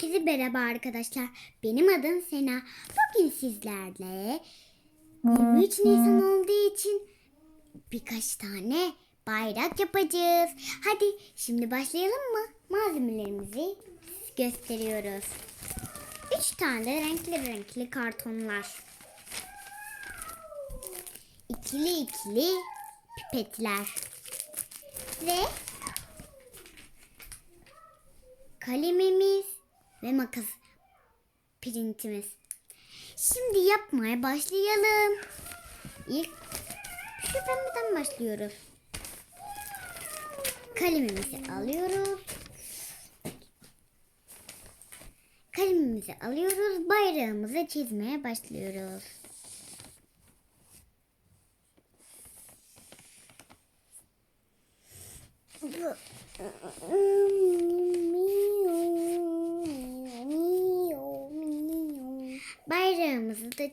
Herkese merhaba arkadaşlar. Benim adım Sena. Bugün sizlerle 23 Nisan olduğu için birkaç tane bayrak yapacağız. Hadi şimdi başlayalım mı? Malzemelerimizi gösteriyoruz. 3 tane renkli renkli kartonlar. İkili ikili pipetler. Ve kalemimiz ve makas printimiz. Şimdi yapmaya başlayalım. İlk şu pembeden başlıyoruz. Kalemimizi alıyoruz. Kalemimizi alıyoruz. Bayrağımızı çizmeye başlıyoruz.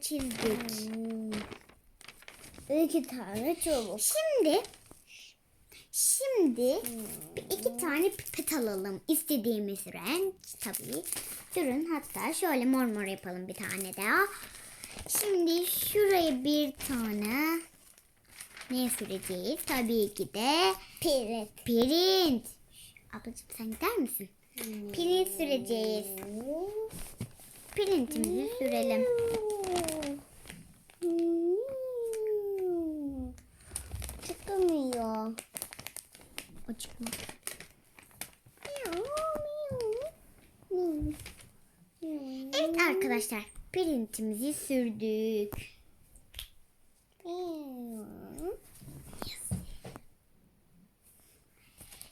Çizdik. İki tane çubuk. Şimdi şimdi bir iki tane pipet alalım. İstediğimiz renk tabii. Durun hatta şöyle mor mor yapalım bir tane daha. Şimdi şuraya bir tane ne süreceğiz? Tabii ki de Piret. print. Ablacığım sen gider misin? Print süreceğiz. Printimizi sürelim. Çıkamıyor. O çıkmaz. Evet arkadaşlar printimizi sürdük.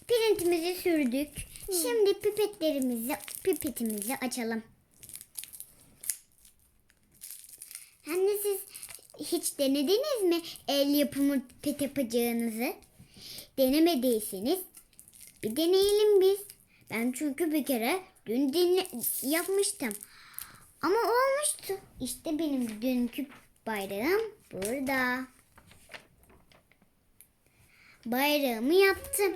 Printimizi sürdük. Şimdi pipetlerimizi pipetimizi açalım. Anne siz denediniz mi el yapımı pipet yapacağınızı? Denemediyseniz bir deneyelim biz. Ben çünkü bir kere dün dinle yapmıştım. Ama olmuştu. İşte benim dünkü bayrağım burada. Bayrağımı yaptım.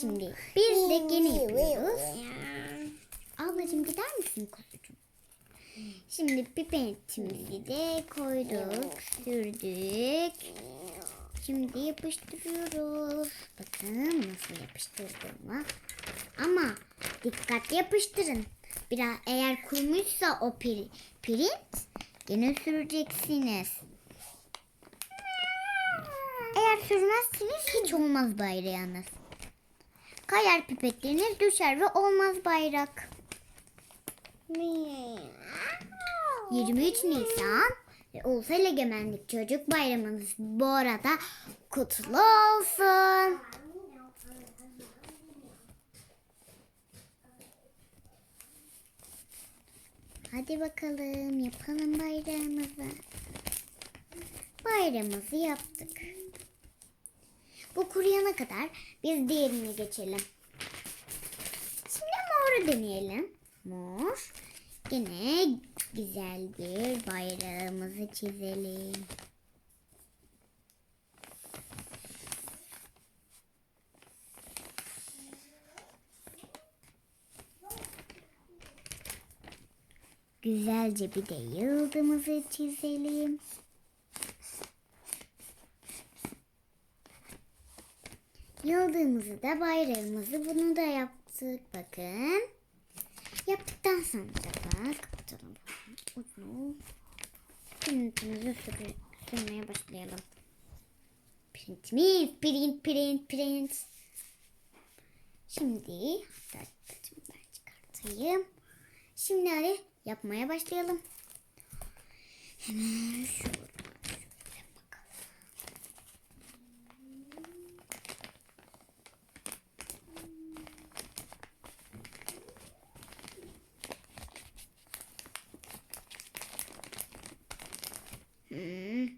Şimdi bir de gene yapıyoruz. Ablacığım gider misin kuzucuğum? Şimdi pipetimizi de koyduk, sürdük. Şimdi yapıştırıyoruz. Bakın nasıl yapıştırdığımı. Ama dikkat yapıştırın. Biraz eğer kurmuşsa o pir, print gene süreceksiniz. Eğer sürmezseniz hiç olmaz bayrağınız. Kayar pipetleriniz düşer ve olmaz bayrak. 23 Nisan ve Ulusal Egemenlik Çocuk Bayramınız bu arada kutlu olsun. Hadi bakalım yapalım bayrağımızı. Bayramımızı yaptık. Bu kuruyana kadar biz diğerine geçelim. Şimdi moru deneyelim. Mor. Yine güzel bir bayrağımızı çizelim. Güzelce bir de yıldızımızı çizelim. Yıldızımızı da bayrağımızı bunu da yaptık. Bakın. Yaptıktan sonra kapatalım. Ucunu. Printimizi sür sürmeye başlayalım. Printimiz, print, print, print. Şimdi ben çıkartayım. Şimdi hadi yapmaya başlayalım. Hemen şöyle bakalım. Hmm.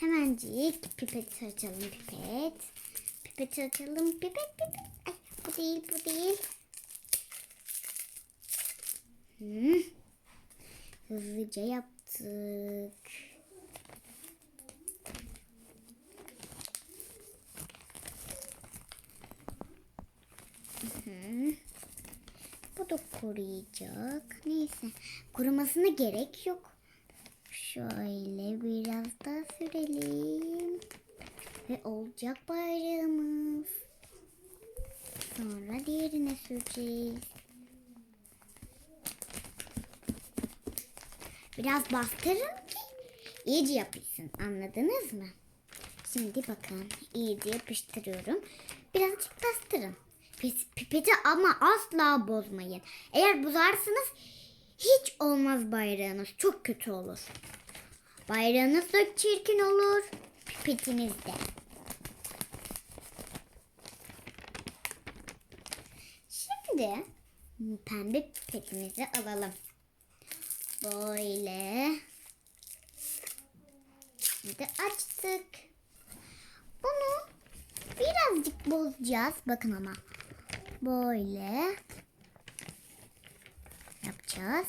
Hemencik pipet açalım pipet. Pipet açalım pipet pipet. Ay, bu değil bu değil. Hmm. Hızlıca yaptık. Hı. O da kuruyacak. Neyse. Kurumasına gerek yok. Şöyle biraz daha sürelim. Ve olacak bayrağımız. Sonra diğerine süreceğiz. Biraz bastırın ki iyice yapışsın. Anladınız mı? Şimdi bakın iyice yapıştırıyorum. Birazcık bastırın. Pipeti ama asla bozmayın. Eğer bozarsanız hiç olmaz bayrağınız. Çok kötü olur. Bayrağınız da çirkin olur. Pipetiniz de. Şimdi pembe pipetimizi alalım. Böyle. Şimdi açtık. Bunu birazcık bozacağız. Bakın ama. Böyle. Yapacağız.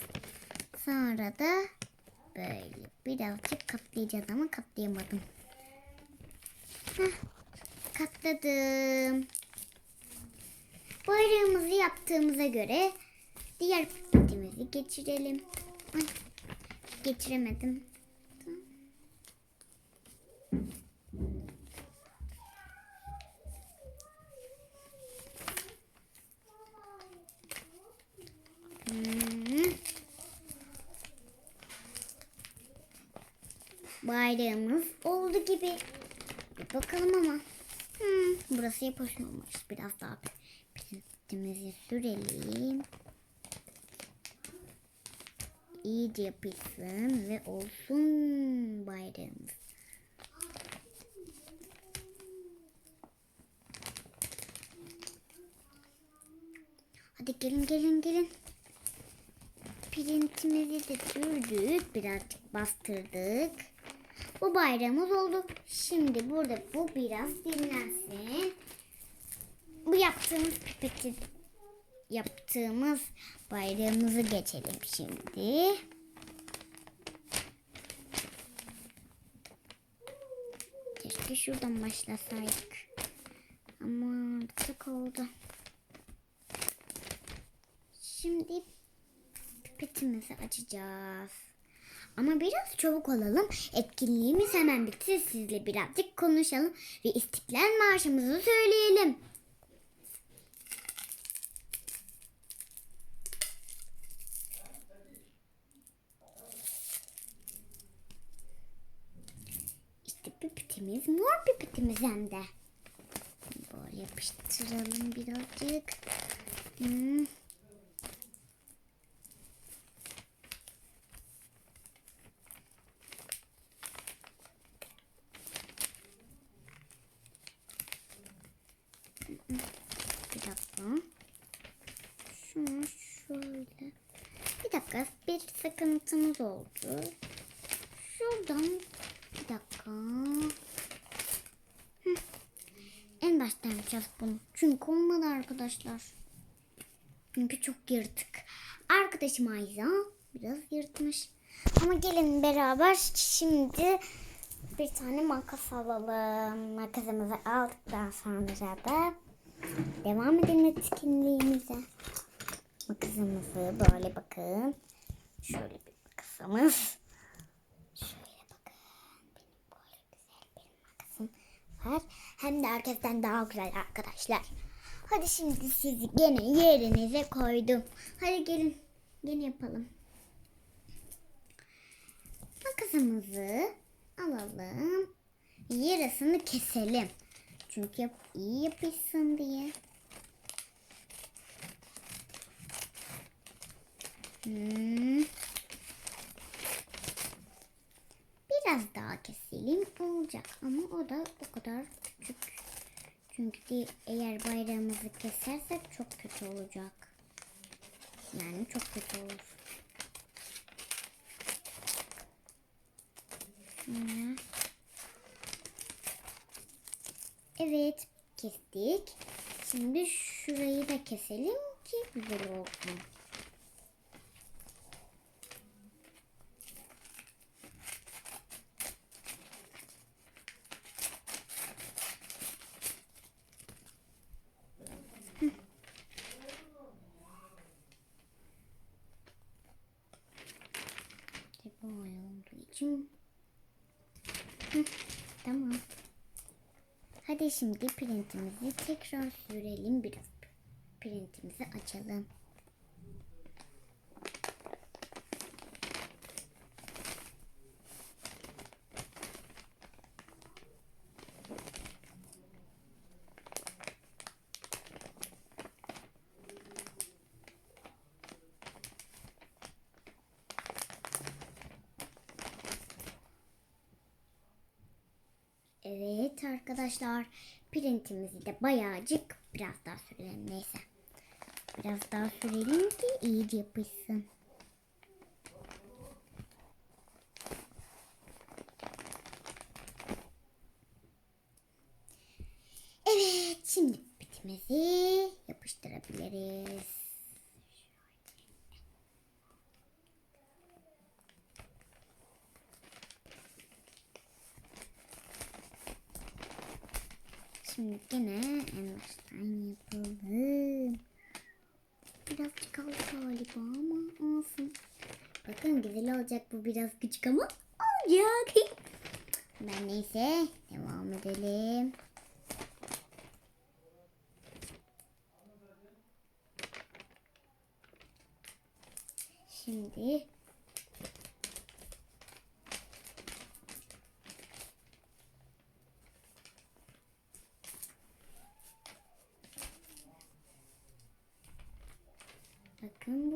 Sonra da böyle birazcık katlayacağız ama katlayamadım. Heh, katladım. Bayrağımızı yaptığımıza göre diğer pipetimizi geçirelim. Ay, geçiremedim. Hmm. Bayrağımız oldu gibi. Bir bakalım ama. Hmm, burası yapışmamış. Biraz daha pintimizi sürelim. İyice yapışsın ve olsun bayrağımız. Hadi gelin gelin gelin. Printimizi de sürdük. Birazcık bastırdık. Bu bayrağımız oldu. Şimdi burada bu biraz dinlensin. Bu yaptığımız pipeti yaptığımız bayrağımızı geçelim şimdi. Keşke şuradan başlasaydık. Ama artık oldu. Şimdi pipetimizi açacağız. Ama biraz çabuk olalım. Etkinliğimiz hemen bitsin. Sizle birazcık konuşalım ve İstiklal Marşımızı söyleyelim. İşte pipetimiz pipetimiz hem de. Böyle yapıştıralım birazcık. Hmm. Bir dakika. Şunu şöyle. Bir dakika. Bir sıkıntımız oldu. Şuradan bir dakika. Yapacağız bunu. Çünkü olmadı arkadaşlar. Çünkü çok yırtık. Arkadaşım Ayza biraz yırtmış. Ama gelin beraber şimdi bir tane makas alalım. Makasımızı aldıktan sonra da devam edelim etkinliğimize. Makasımızı böyle bakın. Şöyle bir makasımız. Şöyle bakın. Benim böyle güzel bir makasım var. Hem de herkesten daha güzel arkadaşlar. Hadi şimdi sizi gene yerinize koydum. Hadi gelin. Gene yapalım. Makasımızı alalım. Yarısını keselim. Çünkü yap iyi yapışsın diye. Hmm. Biraz daha keselim olacak ama o da o kadar küçük. Çünkü eğer bayrağımızı kesersek çok kötü olacak. Yani çok kötü olur. Evet kestik. Şimdi şurayı da keselim ki güzel olsun. için. Hı, tamam. Hadi şimdi printimizi tekrar sürelim biraz. Printimizi açalım. Evet arkadaşlar printimizi de bayağıcık biraz daha sürelim neyse. Biraz daha sürelim ki iyice yapışsın. Evet şimdi bitimizi yapıştırabiliriz. Şimdi gene en yapalım. Birazcık kaldı galiba ama olsun. Bakın güzel olacak bu biraz küçük ama olacak. Ben neyse devam edelim. Şimdi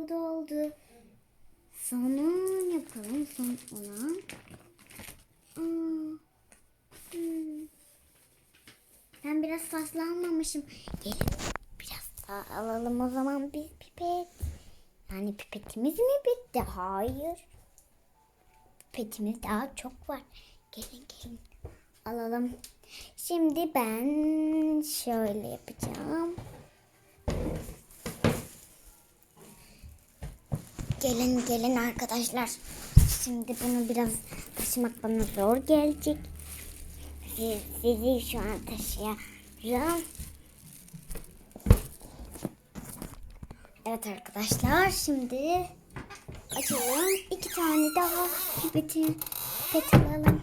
Da oldu. Sonu yapalım. Son olan. Hmm. Ben biraz fazla almamışım. Gelin biraz daha alalım o zaman biz pipet. Yani pipetimiz mi bitti? Hayır. Pipetimiz daha çok var. Gelin gelin alalım. Şimdi ben şöyle yapacağım. Gelin gelin arkadaşlar. Şimdi bunu biraz taşımak bana zor gelecek. Siz, sizi şu an taşıyacağım. Evet arkadaşlar şimdi açalım. İki tane daha pipeti pipet alalım.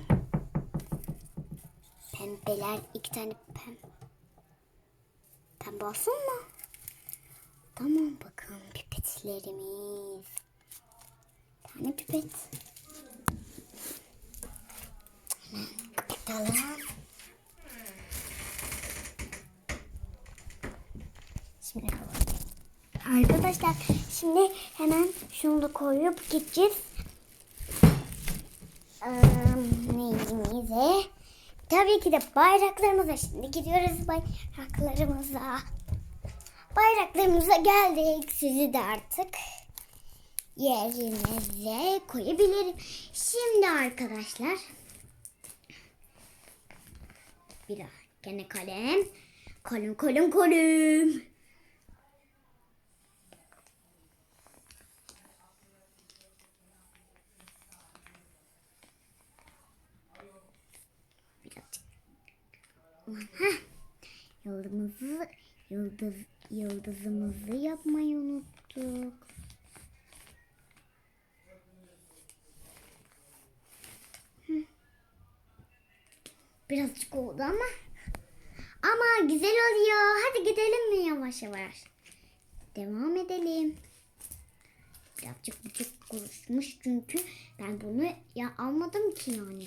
Pembeler iki tane pem. Pembe olsun mu? Tamam bakın pipetlerimiz. Tane pipet. Hemen kapatalım. Şimdi Arkadaşlar şimdi hemen şunu da koyup gideceğiz. Ee, neyimize? Tabii ki de bayraklarımıza. Şimdi gidiyoruz bayraklarımıza. Bayraklarımıza geldik. Sizi de artık yerinize koyabilirim. Şimdi arkadaşlar bir daha gene kalem. Kalem kalem kalem. Heh. Yıldızımızı, yıldız, yıldızımızı yapmayı unuttuk. Birazcık oldu ama. Ama güzel oluyor. Hadi gidelim mi yavaş yavaş? Devam edelim. Birazcık buçuk kuruşmuş çünkü ben bunu ya almadım ki yani.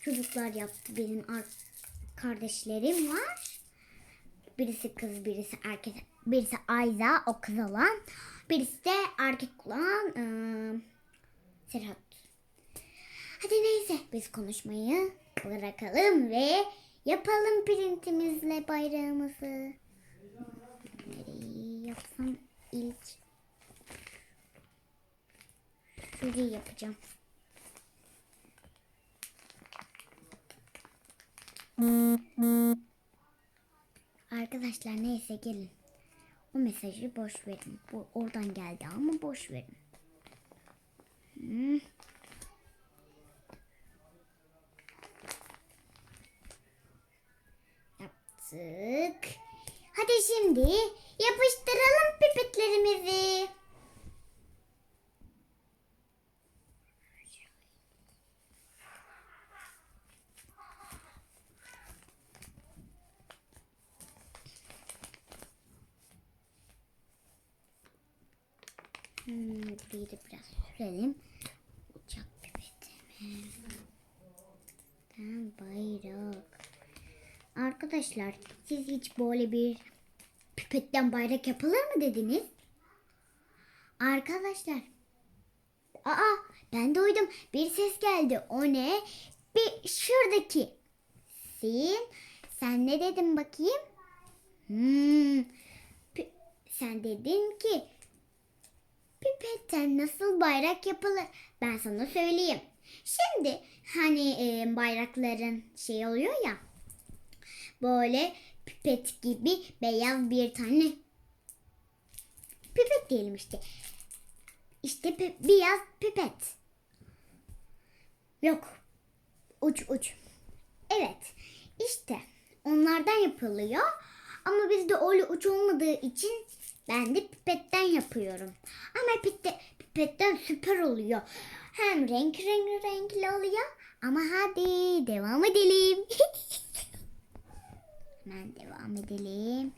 Çocuklar yaptı benim ar- kardeşlerim var. Birisi kız, birisi erkek. Birisi Ayza, o kız olan. Birisi de erkek olan eee Serhat. Biz konuşmayı bırakalım ve yapalım printimizle bayrağımızı. Nereyi yapsam ilk şurayı yapacağım. Arkadaşlar neyse gelin. O mesajı boş verin. Bu oradan geldi ama boş verin. Hmm. Sık. Hadi şimdi yapıştıralım pipetlerimizi. Hmm, burayı da biraz sürelim. Uçak pipetimi. Ben bayrak. Arkadaşlar siz hiç böyle bir pipetten bayrak yapılır mı dediniz? Arkadaşlar. Aa ben duydum. Bir ses geldi. O ne? Bir şuradaki. Sin. Sen ne dedin bakayım? Hmm. Sen dedin ki pipetten nasıl bayrak yapılır? Ben sana söyleyeyim. Şimdi hani e, bayrakların şey oluyor ya. Böyle pipet gibi beyaz bir tane pipet diyelim işte. İşte pi- beyaz pipet. Yok. Uç uç. Evet. İşte onlardan yapılıyor. Ama bizde öyle uç olmadığı için ben de pipetten yapıyorum. Ama pitte, pipetten süper oluyor. Hem renk renk renkli oluyor. Ama hadi devam edelim. Hemen devam edelim.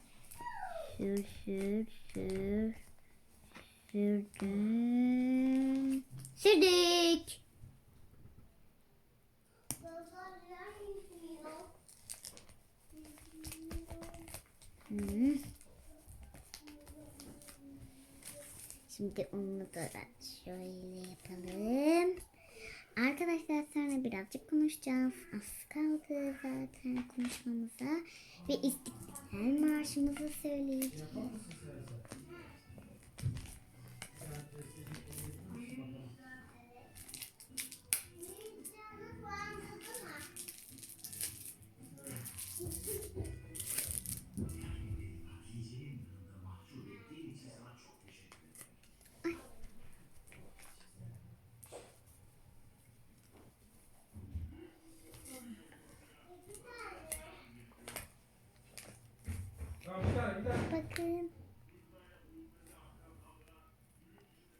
Sür sür sür. Sürdüm. Sürdük. Şimdi onu da şöyle yapalım. Arkadaşlar sonra birazcık konuşacağız. Az kaldı zaten konuşmamıza. Ve İstiklal Marşımızı söyleyeceğiz.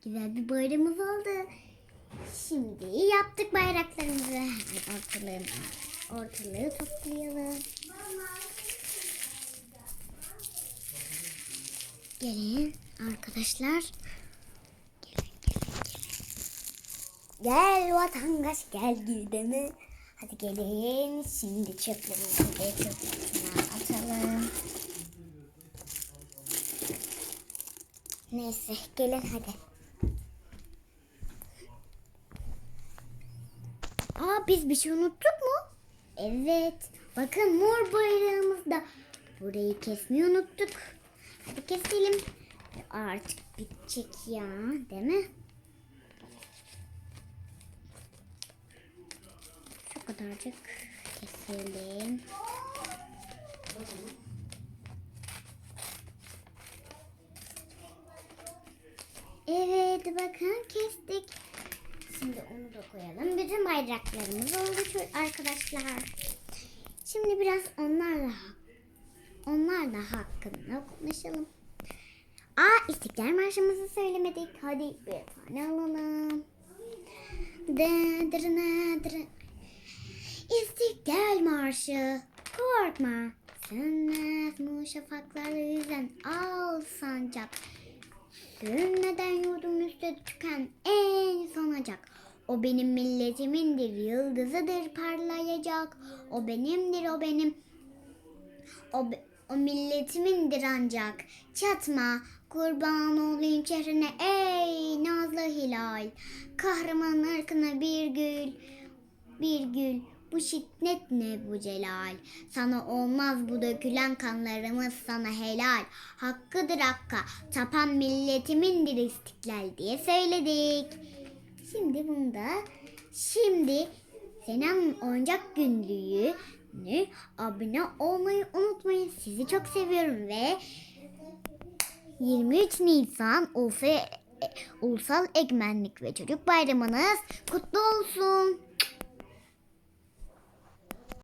Güzel bir bayramımız oldu. Şimdi yaptık bayraklarımızı. Ortalığı, ortalığı toplayalım. Gelin arkadaşlar. Gelin gelin gelin. Gel vatandaş gel gideme. Hadi gelin. Şimdi çöplerimizi de çöp kutusuna atalım. Neyse gelin hadi. Aa biz bir şey unuttuk mu? Evet. Bakın mor bayrağımızda. Burayı kesmeyi unuttuk. Hadi keselim. Artık bitecek ya değil mi? Şu kadarcık keselim. Evet bakın kestik. Şimdi onu da koyalım. Bütün bayraklarımız oldu arkadaşlar. Şimdi biraz onlarla onlarla hakkında konuşalım. Aa İstiklal Marşımızı söylemedik. Hadi bir tane alalım. İstiklal Marşı korkma sönmez mu şafaklar yüzen al sancak Sürünmeden yurdum üstte tüken en sonacak. O benim milletimindir, yıldızıdır parlayacak. O benimdir, o benim. O, be- o milletimindir ancak. Çatma, kurban olayım şehrine ey nazlı hilal. Kahraman ırkına bir gül, bir gül. Bu şiddet ne bu celal? Sana olmaz bu dökülen kanlarımız sana helal. Hakkıdır hakka, tapan milletimindir istiklal diye söyledik. Şimdi bunda, şimdi Senem Oyuncak Günlüğü'nü abone olmayı unutmayın. Sizi çok seviyorum ve 23 Nisan Ulusal Egemenlik ve Çocuk Bayramınız kutlu olsun.